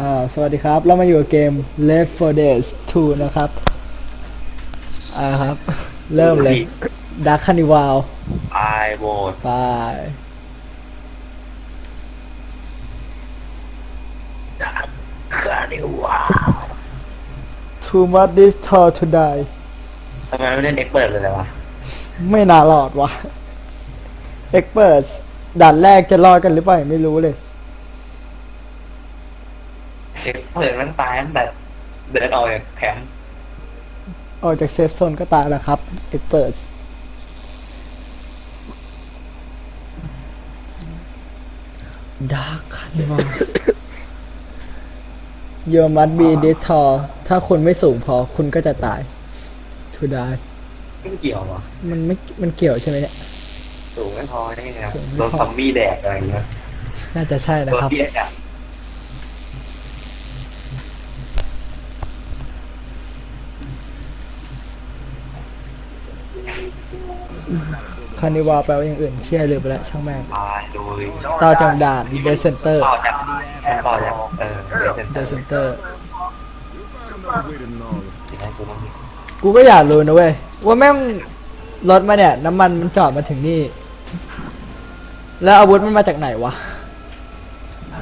อ่าสวัสดีครับ เรามาอยู่กับเกม Left 4 Dead 2 นะครับ อ่าครับ เริ่มเลย Dark Carnival ไอโหวตไปคานิวา Too much this tall to die ทำไมไม่เล่นเอ็กเปิดเลยเลยวะ ไม่น่ารอดวะ Expert ด่านแรกจะรอดกันหรือเปล่ายังไม่รู้เลย เอ็กเปิดมันตายตั้งแต่เดินออกจากแคมป์ออกจากเซฟโซนก็ตายแล้วครับ Expert Dark Carnival You must be this tall ถ้าคุณไม่สูงพอคุณก็จะตาย to die ไม่เกี่ยววะมันไม่ มันเกี่ยวใช่ไหมเนี่ย สูงไม่พอได้ไงครับสูงไม่โดพอนซอมบี้แดกอะไรอย่างเงี้ยน่าจะใช่นะโดนครับ เบี้ยอะ คานิวาแปลว่าอย่างอื่นเชื่อลืมไปแล้วช่างแม่งตายดูเลยต่อจากด่านเดซเซนเตอร์ต่อจากมันต่อจากเออเดี๋ยวเซ็นเดเตอร์ซเซนเตอร์ที่ไหนกูต้องมีกูก็อยากรู้นะเว้ยว่าแม่งรถมาเนี่ย น้ำมันมันจอดมาถึงนี่ แล้วอาวุธมันมาจากไหนวะ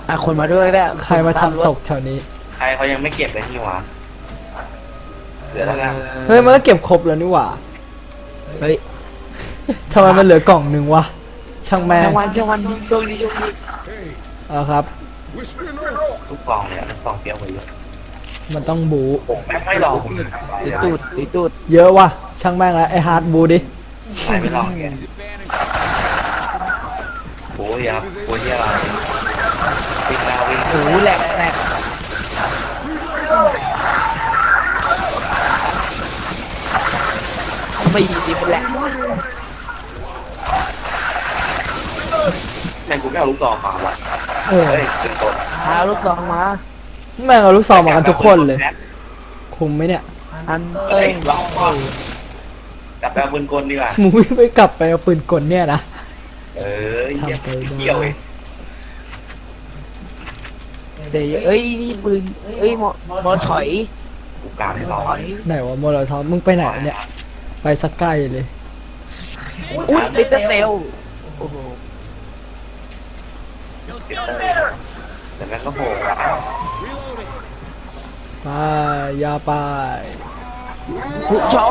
อะคนมาด้วยก็ได้ใครมาทำตกแถวนี้ ใครเขายังไม่เก็บเลยที่วะเหลือแล้วกันเฮ้ยมันก็เก็บครบแล้วนี่หว่าเฮ้ย ทำไมมันเหลือกล่องหนึ่งวะ ช่างแม่งช่างวันช่างวันช่วงนี้ช่วงนี้เอาครับ ทุกฟองเลยอะทุกฟองเปรี้ยวไปเยอะมันต้องบู ผมแม่งไม่ลองผมตุยตูดตุยตูดเยอะว่ะช่างแม่งแล้วไอฮาร์ดบูดิใครไม่ลองแกโอ้ยครับโอ้ยเหี้ยอะไรวิ่งแล้ววิ่งโอ้โหแหลกแหลกไม่ดีดีมันแหลก แม่งกูไม่เอาลูกซองมาวะเออเฮ้ยขึ้นต้นพาลูกซองมาแม่งเอาลูกซองมากันทุกคนเลย คุมไหมเนี่ย อันเอ้เอ้ยยลองว่ะกลับไปเอาปืนกลดีกว่ามึงไม่กลับไปเอาปืนกลเนี่ยนะ เออเหี้ยทำไปได้ เกี่ยวเองเดี๋ยวเอ้ยนี่ปืนเอ้ยมอมอถอยกูกลางให้ลองถอยไหนวะโมโลทอฟมึงไปไหนเนี่ย ไปสักใกล้เลย อุ้ยลิตเติ้ลเซลโอ้โห แต่แม่งก็โผล่ไปยาไปช็อป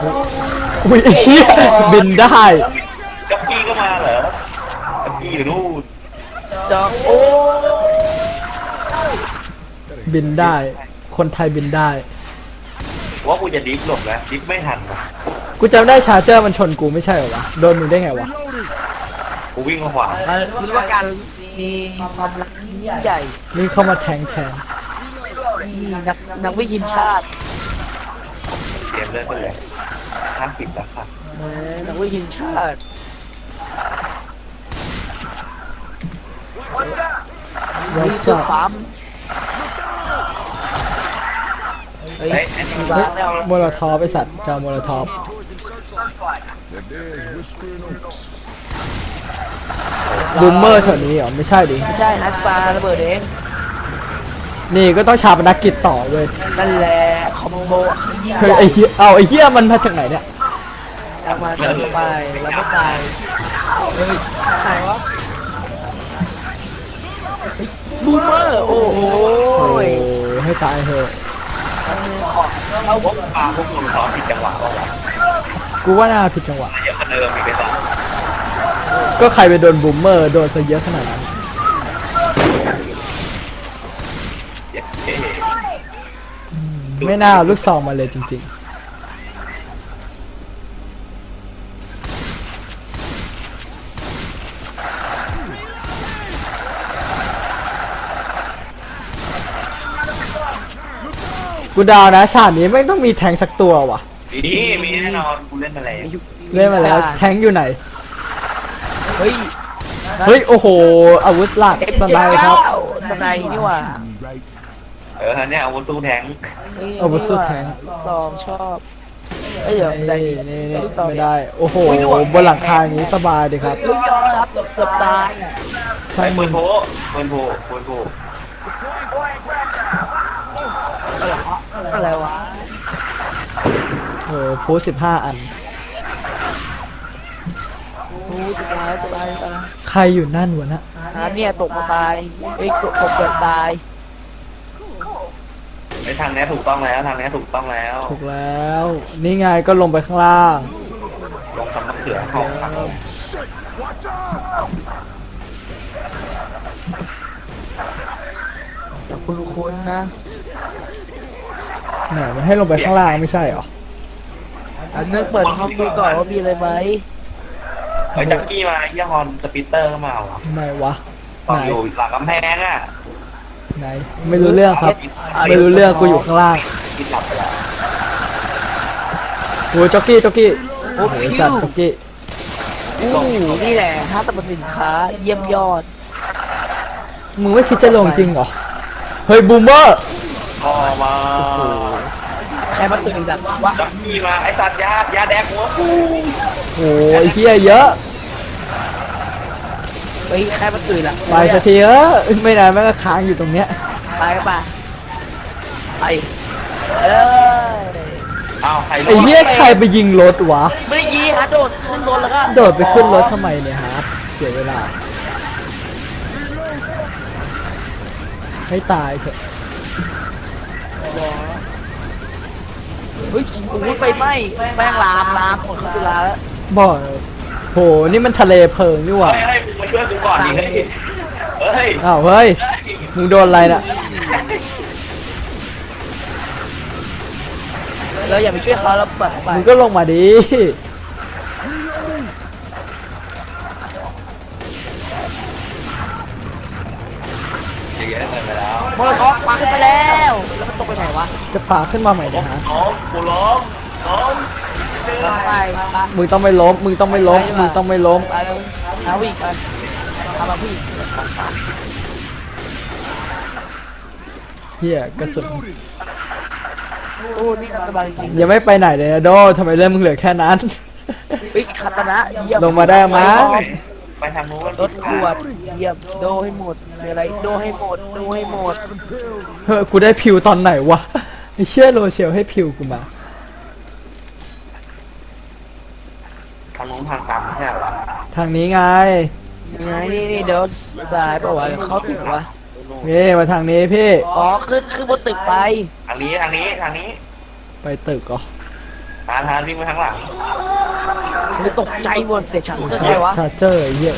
อุ้ยไอ้เหี้ยบินได้จับกี้ก็มาเหรอจับกี้อยู่นู่นช็อปโอ้บินได้ คนไทยบินได้ ว่ากูจะดิฟหลบแล้วดิฟไม่ทันกูจำได้ชาร์เจอร์มันชนกูไม่ใช่เหรอวะโดนมึงได้ไงวะกูวิ่งมาขวามันรู้ว่าการ มีความรักที่ยิ่งใหญ่นี่เข้ามาแทงแทนนี่นักนักวิชินชาติเตรียมเลือดไปเลยห้ามปิดแล้วค่ะเออนักวิชินชาติวอนี่สคือซับปั๊มเฮ้ยเฮ้ยไอ้นี่มีบ้านแล้วโมโลทอฟไอสัตว์จะเอาโมโลทอฟ บูมเมอร์แถวนี้เหรอไม่ใช่ดิ ไม่ใช่นักปลาระเบิดเองนี่ก็ต้องชาปนกิจต่อเว้ยนั่นแหละคอมโบยิ่งเฮ้ยใหญ่ไอ้เหี้ยเอาไอ้เหี้ยมันมาจากไหนเนี่ยเอามาเดินไปแล้วไม่ตายเฮ้ยใครวะบูมเมอร์โอ้โหโอ้ยให้ตายเถอะเอาพวกปลาพวกมึงซ้อมผิดจังหวะว่าวะกูว่าน่าผิดจังหวะเดี๋ยวกันเดิมมีไปสอง ก็ใครไปโดนบูมเมอร์ โดนซะเยอะขนาดนั้นเจ็ดเท่ไม่น่าเอาลูกซองมาเลยจริง ๆ กูเดาวนะฉากนี้ไม่ต้องมีแทงสักตัวว่ะ นี่มีแน่นอนกูเล่นอะไรเล่นมาแล้ว แทงอยู่ไหน เฮ้ยเฮ้ย โอ้โห อาวุธหลักสไนด์ครับ สไนด์นี่ว่าเออเนี่ยอาวุธตู้แทงอาวุธสู้แทงลองชอบเอ้ยเดี๋ยวไนด์นี่นี่ไม่ได้ โอ้โห บนหลังคาอย่างนี้สบายดีครับลูกยอครับเกือบตายใช่ปืนโพปืนโพปืนโพอะไรวะเออโพสิบห้าอัน จะตายจะตายจะตายใครอยู่นั่นวะนะฮาร์ดเนี่ยตกมาตายเอ้ยตกตกเกิดตายไอ้ทางเนี้ยถูกต้องแล้วทางเนี้ยถูกต้องแล้วถูกแล้ว นี่ไงก็ลงไปข้างล่าง ลงทำมะเขือเข้าครับแต่คุณคุณนะไหนมันให้ลงไปข้างล่างไม่ใช่เหรออันนึกเปิดห้องดูก่อนว่ามีอะไรไหม ไอ้จักกี้มาไอ้เฮียฮอนสปิตเตอร์ก็มาว่ะไหนวะตอนไหนอยู่หลังกำแพงอะไหนไม่รู้เรื่องครับ ไม่รู้เรื่องกูอยู่ข้างล่างกินหลับไปแล้วโอ้ยจ็อกกี้จ็อกกี้โอ้โหสัตว์จ็อกกี้อู้นี่แหละถ้าตเป็นสินค้า เยี่ยมยอด มึงไม่คิดจะลงจริงเหรอ เฮ้ยบูมเมอร์ก็มา ใครมาตื่นแบบว่าจักกี้มาไอ้สัตว์ยายาแดงหัวกูโอ้ยเฮียเยอะ เฮ้ยใครมาตื่นล่ะไปสักทีเออไม่นานแม่งก็ค้างอยู่ตรงเนี้ยไปกันป่ะไปเอออ้าวใครไอ้เนี้ยใครไปยิงรถวะ ไม่ได้ยีฮะโดดขึ้นรถแล้วก็โดดไปขึ้นรถทำไมเนี่ยฮะเสียเวลา ให้ตายเถอะ เฮ้ยโอ้ยไปไหม้แม่งลามลามหมดคือลาแล้วบอกโห นี่มันทะเลเพลิงนี่หว่า เฮ้ยเฮ้ยมึงมาช่วยกูก่อนดิเฮ้ยเฮ้ยอ้าวเฮ้ย มึงโดนอะไรน่ะ เราอย่าไปช่วยเขาแล้วเปิดไปมึงก็ลงมาดิ มโลท็อปมาขึ้นไปแล้ว แล้วมันตกไปไหนวะจะพาขึ้นมาใหม่ล้นะมฮะล้มกูล้มล้มลงไปไปมึงต้องไม่ล้มมึงต้องไม่ล้มมึงต้องไม่ล้มไปเลยเอาวิ่งไปทำมาพี่เฮียกระสุนโอ้นี่สบายจริงยังไม่ไปไหนเลยนะโดทำไมเรื่องมึงเหลือแค่นั้นเฮ้ยคาตานะเยี่ยมลงมาได้มั้ง ไปทางนู้นรถขวดเยี่ยมโดให้หมดมีอะไรโดให้หมดโดให้หมดเฮ้ยกูได้พิวตอนไหนวะไอเชี่ยโรเชลให้พิวกูมา ทางนู้นทางตามไม่ใช่เหรอทางนี้ไงยังไงนี่นี่เดี๋ยวสายปะวะเขาติดวะนี่มาทางนี้พี่อ๋อขึ้นขึ้นบนตึกไปทางนี้ทางนี้ทางนี้ไปตึกเหรอทางทางวิ่งไปทางหลัง ไม่ตกใจหมดเสียฉันเกิดชาไงวะชาร์เจอร์ไอ้เหี้ย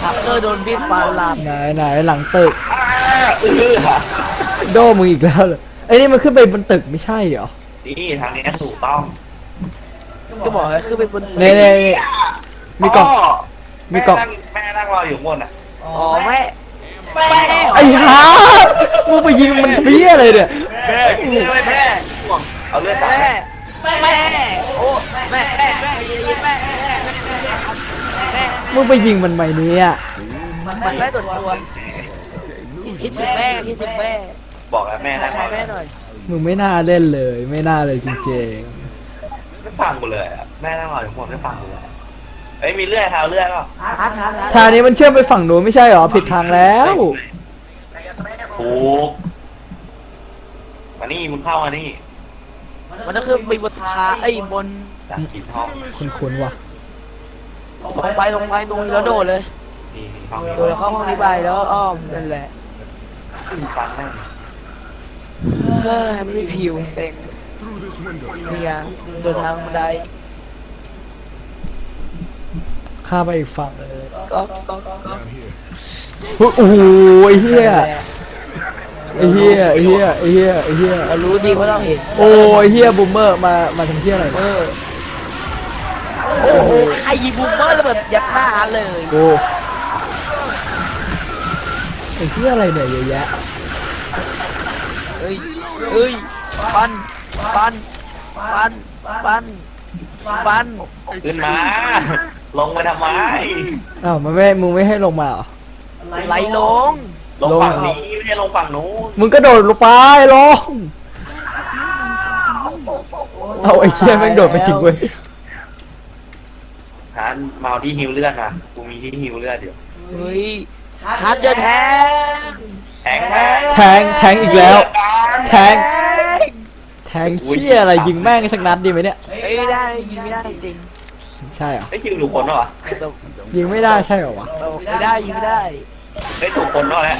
ชักเกอร์โดนบีดฟันลามไหนไหนหลังตึกอ้าเออโดมึงอีกแล้วเหรอไอ้นี่มันขึ้นไปบนตึกไม่ใช่เหรอนี่ทางนี้ถูกต้องก็บอกให้ขึ้นไปบนตึกเน่เน่เน่มีกล่อง มีกล่องแนั่แม่นั่งรออยู่ข้างบนอะอ๋อแม่แม่ไอ้ฮะมึงไปยิงมันเพี้ยอะไรเนี่ยแม่แม่แม่เอาเลือดตัด แม่แม่โอ้แม่แม่แม่ยิงแม่แม่แม่มึงไปยิงมันไหมเนี่ยมันได้ตัวตัวคิดถึงแม่คิดถึงแม่บอกแล้วแม่นั่งรใช้อแม่หน่อยมึงไม่น่าเล่นเลย ไม่น่าเลยจริงไม่ฟังกูเลยแม่นั่งรออยู่ข้างบนไม่ฟังกูเลยเอ้ยมีเลือดเท้าเลือดก็ทันทันๆทางนี้มันเชื่อมไปฝั่งนู้นไม่ใช่หรอผิดทางแล้วถูกมานี่มึงเข้ามานี่ มันจะขึ้นไปบนทางไอ้บนจากกินห้องคุ้นๆว่ะลงไปลงไปตรงนี้แล้วโดดเลยนี่มีห้องโดดแล้วเข้าห้องนี้ไปแล้วอ้อมนั่นแหละฟังแม่งเฮ้ยไม่ผิวเซ็งเนี่ยเดินทางบันไดข้ามไปอีกฝั่งเลยก็ก็ก็โอ้โหไอ้เหี้ย ไอ้เหี้ยไอ้เหี้ยไอ้เหี้ยไอ้เหี้ยเรารู้ดีเพราะเราเห็นโอ้ยเหี้ยบูมเมอร์มามาทำเหี้ยอะไรเอเนี่ยอโอ้โหใครยิงบูมเมอร์ระเบิดยัดหน้าเลยโอ้ไอ้เหี้ยอะไรเนี่ยเยอะแยะเฮ้ยเฮ้ยปันปันปันปันปันขึ้นมา ลงไปทำไมอ้าวมันไม่มึงไม่ให้ลงมาเหรอไหลลง ลงฝั่งนี้ไม่ใช่ลงฝั่งนู้นมึงก็โดดลงไปลงเอาไอ้เหี้ยแม่งโดดไปจริงเว้ยหานมาเอาที่ฮิวเลือดนะกูมีที่ฮิวเลือดอยู่เฮ้ยฮาร์ดเจอแทงแทงแม่แทงแทงอีกแล้ว แทงแททงเชี่ยอะไรยิงแม่งสักนัดดีไหมเนี่ยเอ้ยไม่ได้ยิงไม่ได้จริงใช่เหรอไอ้ยคิวถูกคนเหรอตกยิงไม่ได้ใช่เหรอวะตกไม่ได้ยิงไม่ได้ ไอ้ยถูกคนเหรอแล้ว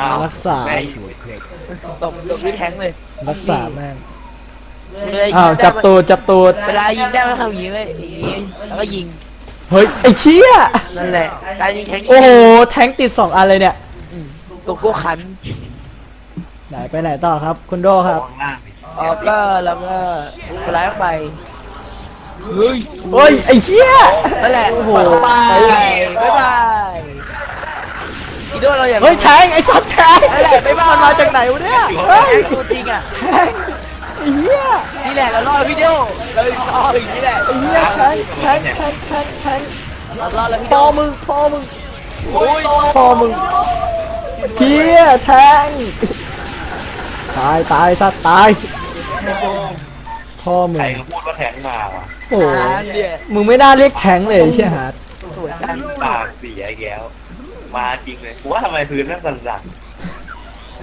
อ้าวรักษา แม่งตกตกด้วยแทงเลยรักษาแม่งเวลายิงอ้าวได้จับตูดจับตูดเวลายิงได้ไม่ทำอย่างนี้เลยอย่างนี้แล้วก็ยิงเฮ้ยไอ้เชี่ยนั่นแหละการยิงแทงโอ้โหแทงติดสองอันเลยเนี่ย ตัวกู้ขันไหนไปไหนต่อครับ คุณโดครับ ข้างล่างดิออกก็แล้วก็สไลด์ออกไป เฮ้ยโอ้ยไอ้เชี่ยนั่นแหละโอ้โหปล่อยเข้าไปบ๊ายบายอีโดเราอย่างเฮ้ยแทงไอ้สัตว์แทงนั่นแหละบ๊ายบายมันมาจากไหนวะเนี่ยเฮ้เฮ้ยยตัวจริงอะแทงไอ้เหี้ยนี่แหละเรารอดพี่โดเรารอดอย่างนี้แหละไอ้เหี้ยแทงแทงแทงแทงแทงเรารอดแล้วพี่พโดอมึงพอมึงโอ้ยพอมึงเฮียแทงตายตายสัตว์ตายพ่อมึใครงก็พูดว่าแทงมาวะ โอ้โหเนี่ยมึงไม่น่าเรียกแทงเลยใช่ฮะสวยจังปากเสียแก้ว มาจริงเลยกูว่าทำไมพื้นแม่งสั่น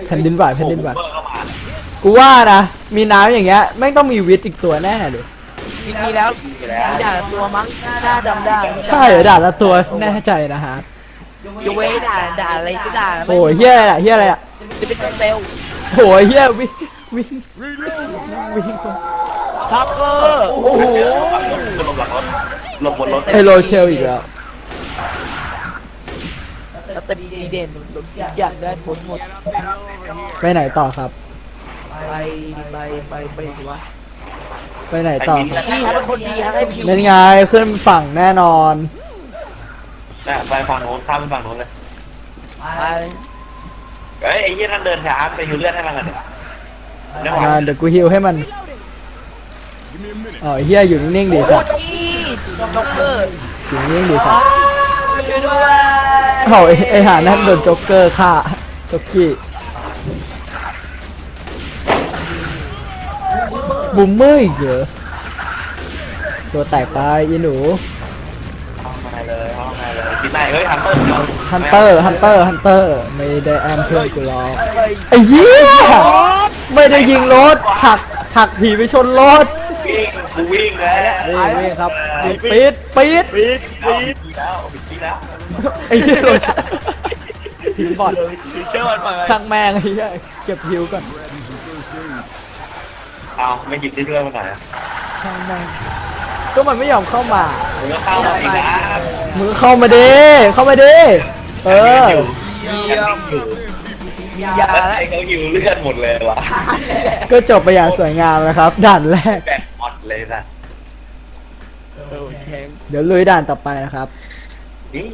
แผ่นดินไหวๆแผ่นดินไหวโอ้โเบอร์เข้ามากูว่านะ มีน้ำอย่างเงี้ยแม่งต้องมีวิทย์อีกตัวแน่เลยมีมีแล้วมีด่าตัวมั้งหน้าดำได้ใช่เหรอด่าละตัวแน่ใจนะฮะยกเว้นด่าด่าอะไรก็ด่าโอ้ยเฮียอะไรอะเฮียอะไรอะจะเป็นเซลโอ้ยเฮียวิ่งวิ่งวิ่ง ท็อปเกอร์โอ้โหหลบหลังรถหลบบนรถไอโรเชลอีกแล้วแล้วแต่ดีเด่นอยากได้ผลหมด ไปไหนต่อครับ ไปไปไปไปดีวะไปไหนต่อครับพี่ครับเป็นคนดีครับให้ผิวนั่นไงขึ้นฝั่งแน่นอนน่ะไปฝั่งโน้นข้ามไปฝั่งโน้นเลยไปเอ้ยไอ้ยี่นั่นเดินช้าไปฮิวเลือดให้มันกันเนี่ยไม่ไหวงานเดี๋ยวกูฮิวให้มัน อ๋อไอ้เฮียอยู่นิ่งๆดิโอ้สัตว์จี้จ็อกเกอร์อยู่นิ่งๆดิสัตว์ช่วยด้วยเอ้าไอ้ไอหานั่นโดนโจ๊กเกอร์ฆ่าจ็อกกี้บุมเมอร์อีกเหรอตัวแตกไปอีหนูเข้ามาเลยเข้ามาเลยคิดไหนเฮ้ยฮันเตอร์ฮันเตอร์ฮันเตอร์ฮันเตอร์ไม่ได้แอมเพื่อนกูหรอกไอ้เหี้ยไม่ได้ยิงรถหักหักผีไปชนรถวิ่ง กูวิ่งแล้วนี่นี่ครับนี่ปี๊ดปี๊ดปีดปีดแล้วปีดแล้วไอ้เหี้ยเราทิ้งบอลเชื่อมันไปช่างแม่งไอ้เหี้ยเก็บฮิวก่อนเอาไม่หยิบได้ด้วยมันหน่อยช่างแม่งก็มันไม่ยอมเข้ามามึงก็เข้ามาอีกนะมึงเข้ามาดิเข้ามาดิเออเยี่ยมมียาแล้วแล้วไอ้เขาหิวเลือดหมดเลยวะก็จบไปอย่างสวยงามนะครับด่านแรกแบตหมด เลยนะโดนแทงเดี๋ยวลุยด่านต่อไปนะครับ นี่